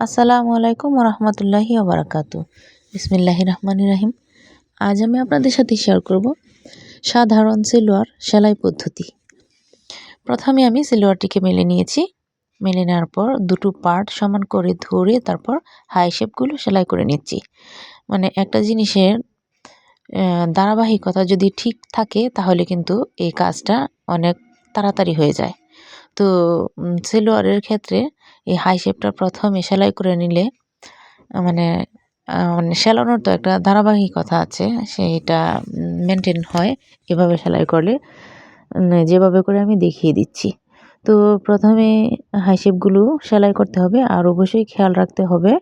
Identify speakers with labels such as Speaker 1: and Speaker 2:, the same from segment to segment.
Speaker 1: আসসালামু আলাইকুম রহমতুল্লাহি আবরাকাতু বিসমিল্লাহি রহমানি রাহিম। আজ আমি আপনাদের সাথে শেয়ার করব সাধারণ সেলোয়ার সেলাই পদ্ধতি। প্রথমে আমি সেলোয়ারটিকে মেলে নিয়েছি। মেলে নেওয়ার পর দুটো পার্ট সমান করে ধরে তারপর হাই শেপগুলো সেলাই করে নিচ্ছি। মানে একটা জিনিসের ধারাবাহিকতা যদি ঠিক থাকে তাহলে কিন্তু এই কাজটা অনেক তাড়াতাড়ি হয়ে যায়। তো সেলোয়ারের ক্ষেত্রে এই হাই শেপটা প্রথমে সেলাই করে নিলে মানে মানে সেলানোর তো একটা ধারাবাহিকতা আছে, সেইটা মেনটেন হয় এভাবে সেলাই করলে যেভাবে করে আমি দেখিয়ে দিচ্ছি। তো প্রথমে হাই শেপগুলো সেলাই করতে হবে আর অবশ্যই খেয়াল রাখতে হবে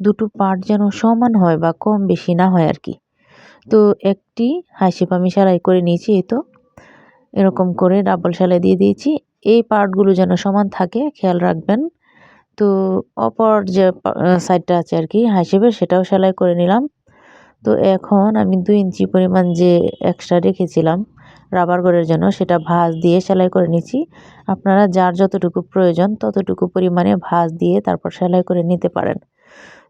Speaker 1: দুটো পার্ট যেন সমান হয় বা কম বেশি না হয় আর কি। তো একটি হাই শেপ আমি সেলাই করে নিয়েছি, এই তো। এরকম করে ডাবল সেলাই দিয়ে দিয়েছি এই পার্টগুলো যেন সমান থাকে, খেয়াল রাখবেন। তো অপর যে সাইডটা আছে আর কি হাসিবের সেটাও সেলাই করে নিলাম। তো এখন আমি দুই ইঞ্চি পরিমাণ যে এক্সট্রা রেখেছিলাম রাবার গড়ের জন্য, সেটা ভাঁজ দিয়ে সেলাই করে নিচ্ছি। আপনারা যার যতটুকু প্রয়োজন, ততটুকু পরিমাণে ভাঁজ দিয়ে তারপর সেলাই করে নিতে পারেন।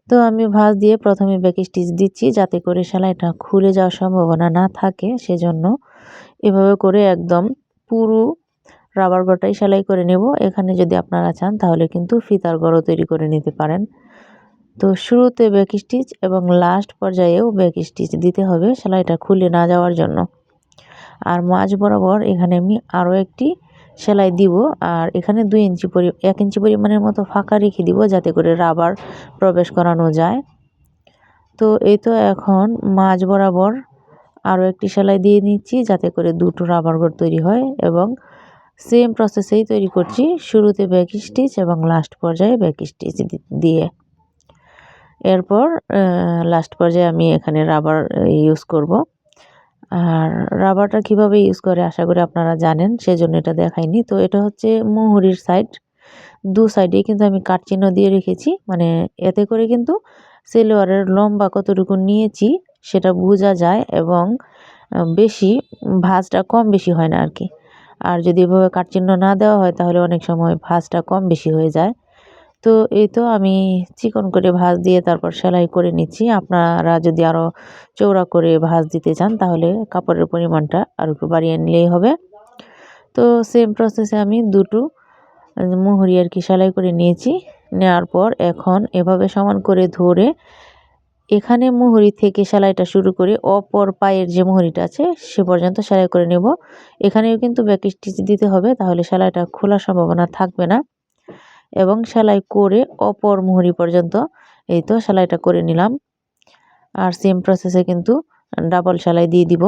Speaker 1: তো আমি ভাঁজ দিয়ে প্রথমে ব্যাক স্টিচ দিচ্ছি, যাতে করে সেলাইটা খুলে যাওয়ার সম্ভাবনা না থাকে, সেজন্য এভাবে করে একদম পুরো রাবার গটাই সেলাই করে নেব। এখানে যদি আপনারা চান, তাহলে কিন্তু ফিতার গড়ও তৈরি করে নিতে পারেন। তো শুরুতে ব্যাক স্টিচ এবং লাস্ট পর্যায়েও ব্যাক স্টিচ দিতে হবে সেলাইটা খুলে না যাওয়ার জন্য। আর মাঝ বরাবর এখানে আমি আরও একটি সেলাই দিব আর এখানে দুই ইঞ্চি পরি, এক ইঞ্চি পরিমাণের মতো ফাঁকা রেখে দিব যাতে করে রাবার প্রবেশ করানো যায়। তো এই তো এখন মাঝ বরাবর আরও একটি সেলাই দিয়ে নিচ্ছি যাতে করে দুটো রাবার গড় তৈরি হয় এবং সেম প্রসেসেই তৈরি করছি। শুরুতে ব্যাক স্টিচ এবং লাস্ট পর্যায়ে ব্যাক স্টিচ দিয়ে। এরপর লাস্ট পর্যায়ে আমি এখানে রাবার ইউজ করব। আর রাবারটা কীভাবে ইউজ করে আশা করি আপনারা জানেন, সেজন্য এটা দেখাইনি। তো এটা হচ্ছে মুহুরির সাইড দু সাইডে কিন্তু আমি কাটচিহ্ন দিয়ে রেখেছি। মানে এতে করে কিন্তু সেলোয়ারের লম্বা কতটুকু নিয়েছি, সেটা বোঝা যায় এবং বেশি, ভাঁজটা কম বেশি হয় না আর কি। আর যদি এভাবে কাটচিহ্ন না দেওয়া হয়, তাহলে অনেক সময় ভাঁজটা কম বেশি হয়ে যায়। তো এই তো আমি চিকন করে ভাঁজ দিয়ে তারপর সেলাই করে নিচ্ছি। আপনারা যদি আরও চৌড়া করে ভাঁজ দিতে চান, তাহলে কাপড়ের পরিমাণটা আর একটু বাড়িয়ে নিলেই হবে। তো সেম প্রসেসে আমি দুটো মুহুরি আর কি সেলাই করে নিয়েছি। নেওয়ার পর এখন এভাবে সমান করে ধরে এখানে মুহুরি থেকে সেলাইটা শুরু করে অপর পায়ের যে মুহুরিটা আছে, সে পর্যন্ত সেলাই করে নেব। এখানেও কিন্তু ব্যাক স্টিচ দিতে হবে, তাহলে সেলাইটা খোলার সম্ভাবনা থাকবে না। এবং সেলাই করে অপর মুহুরি পর্যন্ত এই তো সেলাইটা করে নিলাম। আর সেম প্রসেসে কিন্তু ডাবল সেলাই দিয়ে দিব।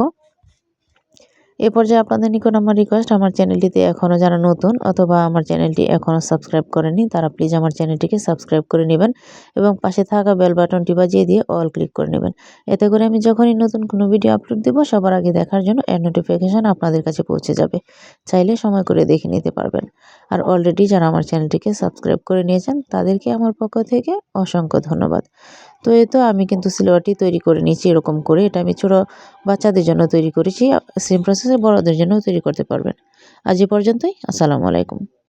Speaker 1: এ পর্যায়ে আপনাদের নিকট আমার রিকোয়েস্ট আমার চ্যানেলটিতে এখনও যারা নতুন অথবা আমার চ্যানেলটি এখনও সাবস্ক্রাইব করেনি তারা প্লিজ আমার চ্যানেলটিকে সাবস্ক্রাইব করে নেবেন এবং পাশে থাকা বেল বাটনটি বাজিয়ে দিয়ে অল ক্লিক করে নেবেন। এতে করে আমি যখনই নতুন কোনো ভিডিও আপলোড দেবো, সবার আগে দেখার জন্য এর নোটিফিকেশান আপনাদের কাছে পৌঁছে যাবে। চাইলে সময় করে দেখে নিতে পারবেন। আর অলরেডি যারা আমার চ্যানেলটিকে সাবস্ক্রাইব করে নিয়েছেন, তাদেরকে আমার পক্ষ থেকে অসংখ্য ধন্যবাদ। তো এ তো আমি কিন্তু সিলোয়ারটি তৈরি করে নিয়েছি এরকম করে। এটা আমি ছোটো বাচ্চাদের জন্য তৈরি করেছি। সেম প্রসেসে বড়দের জন্য তৈরি করতে পারবেন। আজ এ পর্যন্তই। আসসালামু আলাইকুম।